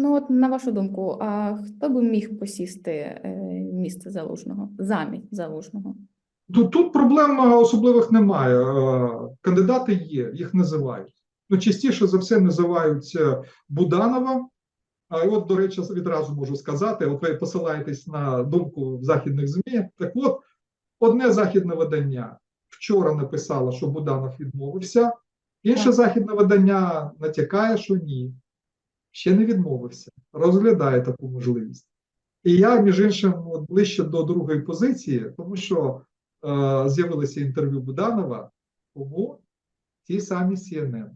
Ну, от на вашу думку, а хто би міг посісти е, місце залужного, замість залужного? Тут, тут проблем е, особливих немає. Е, Кандидати є, їх називають. Ну, частіше за все називають е, Буданова. А от, до речі, відразу можу сказати: от ви посилаєтесь на думку західних ЗМІ. Так от, одне західне видання вчора написало, що Буданов відмовився, інше Так. західне видання натякає, що ні. Ще не відмовився, розглядає таку можливість. І я, між іншим, ближче до другої позиції, тому що е, з'явилося інтерв'ю Буданова, тому ті самі CNN.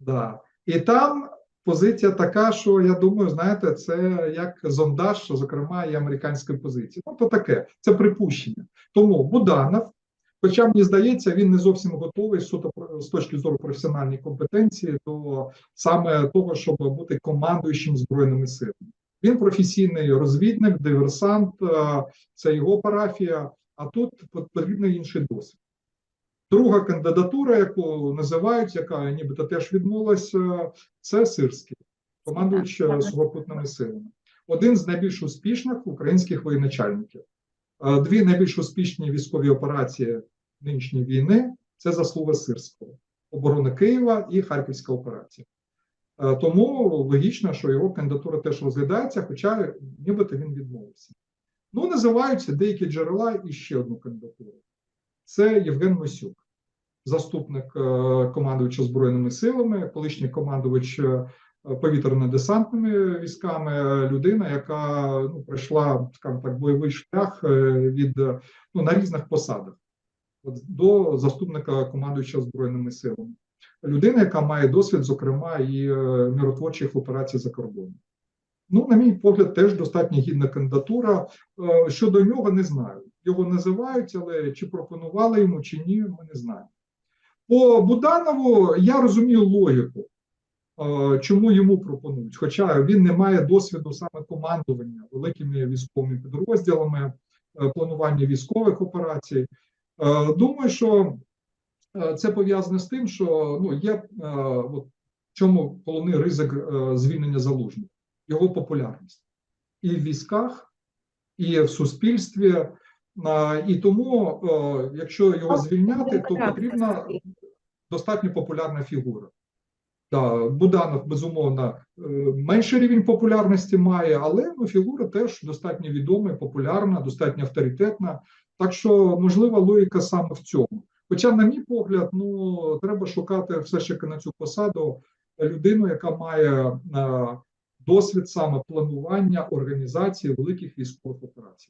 Да. І там позиція така, що я думаю, знаєте, це як зондаж, зокрема, і американської позиції. Ну, то таке, це припущення. Тому Буданов, хоча мені здається, він не зовсім готовий суто з точки зору професіональної компетенції до саме того, щоб бути командуючим збройними силами. Він професійний розвідник, диверсант, е, це його парафія, а тут потрібний інший досвід. Друга кандидатура, яку називають, яка нібито теж відмовилася, це Сирський, командуючий сухопутними силами. Один з найбільш успішних українських воєначальників. Е, Дві найбільш успішні військові операції нинішньої війни це заслуга Сирського, оборона Києва і Харківська операція. Е, Тому логічно, що його кандидатура теж розглядається, хоча нібито він відмовився. Ну, називаються деякі джерела і ще одну кандидатуру. Це Євген Мосюк, заступник е, командувача Збройними силами, колишній командувач повітряно-десантними військами, людина, яка ну, пройшла, скажімо так, бойовий шлях е, від ну, на різних посадах до заступника командувача Збройними силами. Людина, яка має досвід, зокрема, і е, миротворчих операцій за кордоном. Ну, на мій погляд, теж достатньо гідна кандидатура. Е, Щодо нього не знаю. Його називають, але чи пропонували йому, чи ні, ми не знаємо. По Буданову я розумію логіку, чому йому пропонують. Хоча він не має досвіду саме командування великими військовими підрозділами, е, планування військових операцій. Е, Думаю, що е, це пов'язане з тим, що ну, є от, в чому головний ризик звільнення залужних його популярність і в військах, і в суспільстві. І тому, якщо його звільняти, то потрібна достатньо популярна фігура. Да, Буданов, безумовно, е, менший рівень популярності має, але ну, фігура теж достатньо відома, популярна, достатньо авторитетна. Так що, можлива логіка саме в цьому. Хоча, на мій погляд, ну треба шукати все ж таки на цю посаду людину, яка має е, досвід саме планування організації великих військових операцій.